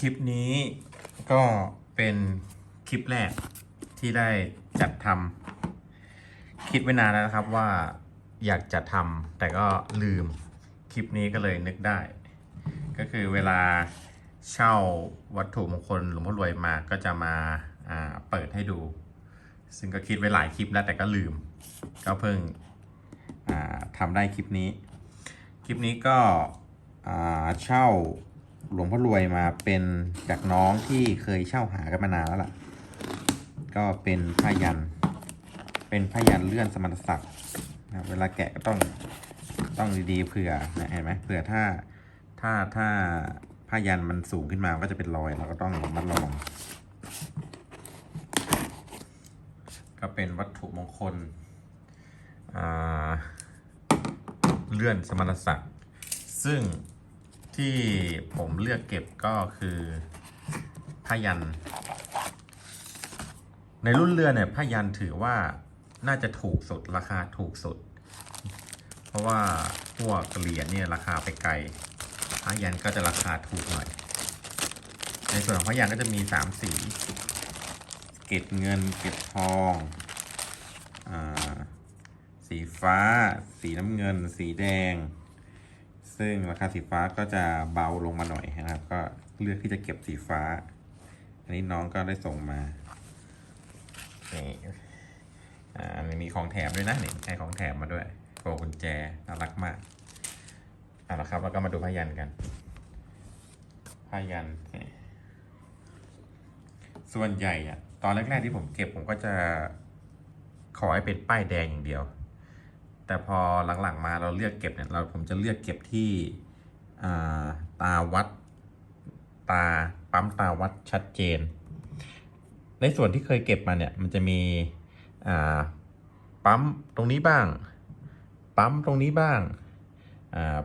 คลิปนี้ก็เป็นคลิปแรกที่ได้จัดทำคิดไว้นานแล้วนะครับว่าอยากจะทำแต่ก็ลืมคลิปนี้ก็เลยนึกได้ ก็คือเวลาเช่าวัตถุมงคลหลวงพ่อรวยมาก็จะมาาเปิดให้ดู ซึ่งก็คิดไว้หลายคลิปแล้วแต่ก็ลืม ก็เพิ่งทำได้คลิปนี้ คลิปนี้ก็เช่า หลวงพ่อรวยมาเป็นจากน้องที่เคยเช่าหากันมานานแล้วล่ะ ก็เป็นผ้ายัน เป็นผ้ายันเลื่อนสมณศักดิ์นะเวลาแกะก็ต้องต้องดีๆเผื่อนะเห็นไหมเผื่อถ้าถ้าถ้าผ้ายันมันสูงขึ้นมาก็จะเป็นรอยเราก็ต้องระมัดระวังก็เป็นวัตถุมงคลเลื่อนสมณศักดิ์ซึ่ง ที่ผมเลือกเก็บก็คือผ้ายัน ในรุ่นเรือเนี่ยผ้ายันถือว่าน่าจะถูกสุดราคาถูกสุด เพราะว่าพวกเหรียญเนี่ยราคาไปไกลผ้ายันก็จะราคาถูกหน่อย ในส่วนของผ้ายันก็จะมีสามสี เกล็ดเงินเกล็ดทองอสีฟ้า สีน้ำเงิน สีแดง ซึ่งราคาสีฟ้าก็จะเบาลงมาหน่อยนะครับ ก็เลือกที่จะเก็บสีฟ้า อันนี้น้องก็ได้ส่งมานี่อ่าอันนี้มีของแถมด้วยนะนี่ให้ของแถมมาด้วยโกกุญแจน่ารักมากเอาละครับแล้วก็มาดูพยันกันพยันส่วนใหญ่อะตอนแรกๆที่ผมเก็บผมก็จะขอให้เป็นป้ายแดงอย่างเดียว แต่พอหลังๆมาเราเลือกเก็บเนี่ยเราผมจะเลือกเก็บที่ตาวัดตาปั๊มตาวัดชัดเจน ในส่วนที่เคยเก็บมาเนี่ยมันจะมีปั๊มตรงนี้บ้าง ปั๊มตรงนี้บ้าง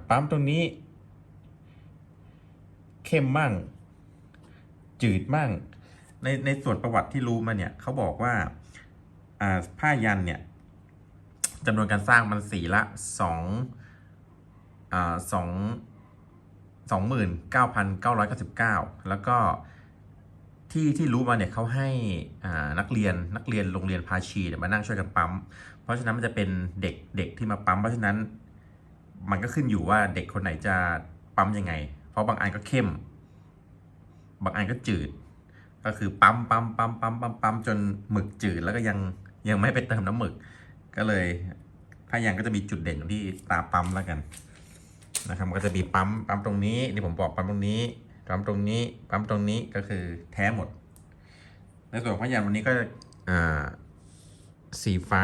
ปั๊มตรงนี้ เข้มมั่ง จืดมั่งในในส่วนประวัติที่รู้มาเนี่ยเขาบอกว่าผ้ายันเนี่ย จำนวนการสร้างมันสีละสองอ่าสองสองหมื่นเก้าพันเก้าร้อยเก้าสิบเก้าแล้วก็ที่ที่รู้มาเนี่ยเขาให้นักเรียนนักเรียนโรงเรียนภาชีเนี่ยมานั่งช่วยกันปั๊ม เพราะฉะนั้นมันจะเป็นเด็กเด็กที่มาปั๊ม เพราะฉะนั้นมันก็ขึ้นอยู่ว่าเด็กคนไหนจะปั๊มยังไง เพราะบางอันก็เข้ม บางอันก็จืด ก็คือปั๊มปั๊มปั๊มปั๊มปั๊มปั๊มจนหมึกจืดแล้วก็ยังยังไม่ไปเติมน้ำหมึก ก็เลยผ้ายันก็จะมีจุดเด่นตรงที่ตาปั๊มแล้วกันนะครับมันก็จะมีปั๊มปั๊มตรงนี้นี่ผมบอกปั๊มตรงนี้ปั๊มตรงนี้ปั๊มตรงนี้ก็คือแท้หมด ในส่วนของพยันวันนี้ก็สีฟ้า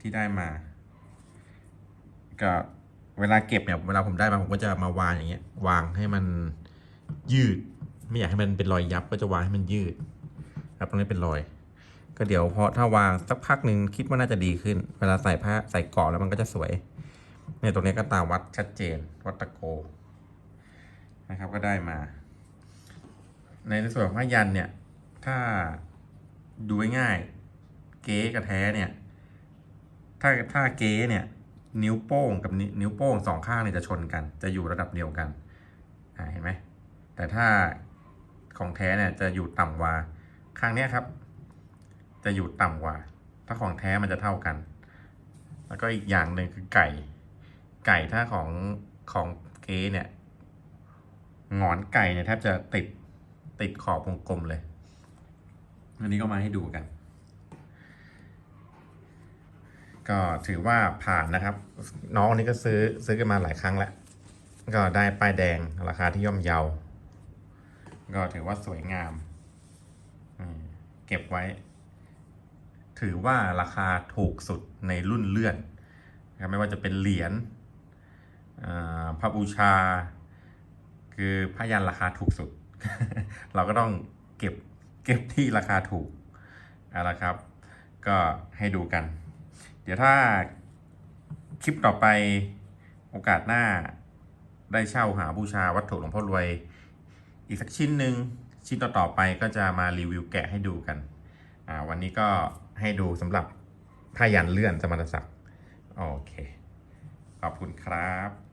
ที่ได้มาก็เวลาเก็บเนี่ยเวลาผมได้มาผมก็จะมาวางอย่างเงี้ยวางให้มันยืด ไม่อยากให้มันเป็นรอยยับก็จะวางให้มันยืด ครับตรงนี้เป็นรอย ก็เดี๋ยวพอถ้าวางสักพักหนึ่งคิดว่าน่าจะดีขึ้น เวลาใส่ผ้าใส่เกาะแล้วมันก็จะสวยเนี่ยตรงนี้ก็ตาวัดชัดเจน วัดตะโกนะครับก็ได้มา ในส่วนของผ้ายันเนี่ย ถ้าดูง่ายเก๊กับแท้เนี่ย ถ้าถ้าเก๊เนี่ย นิ้วโป้งกับนิ้วโป้งสองข้างเนี่ยจะชนกัน จะอยู่ระดับเดียวกันเห็นไหมแต่ถ้าของแท้เนี่ยจะอยู่ต่ำกว่าข้างเนี้ยครับ จะอยู่ต่ำกว่า ถ้าของแท้มันจะเท่ากัน แล้วก็อีกอย่างหนึ่งคือไก่ ไก่ถ้าของของเก๊เนี่ยหงอนไก่เนี่ยแทบจะติดติดขอบวงกลมเลย อันนี้ก็มาให้ดูกัน ก็ถือว่าผ่านนะครับ น้องนี่ก็ซื้อซื้อกันมาหลายครั้งแล้ว ก็ได้ป้ายแดงราคาที่ย่อมเยา ก็ถือว่าสวยงาม เก็บไว้ ถือว่าราคาถูกสุดในรุ่นเลื่อนนะครับไม่ว่าจะเป็นเหรียญพระบูชา คือพยันราคาถูกสุด เราก็ต้องเก็บเก็บที่ราคาถูกเอาละครับ ก็ให้ดูกัน เดี๋ยวถ้าคลิปต่อไปโอกาสหน้าได้เช่าหาบูชาวัตถุหลวงพ่อรวย อีกสักชิ้นหนึ่งชิ้นต่อๆไปก็จะมารีวิวแกะให้ดูกัน อ่าวันนี้ก็ให้ดูสำหรับผ้ายันเลื่อนสมณศักดิ์โอเค ขอบคุณครับ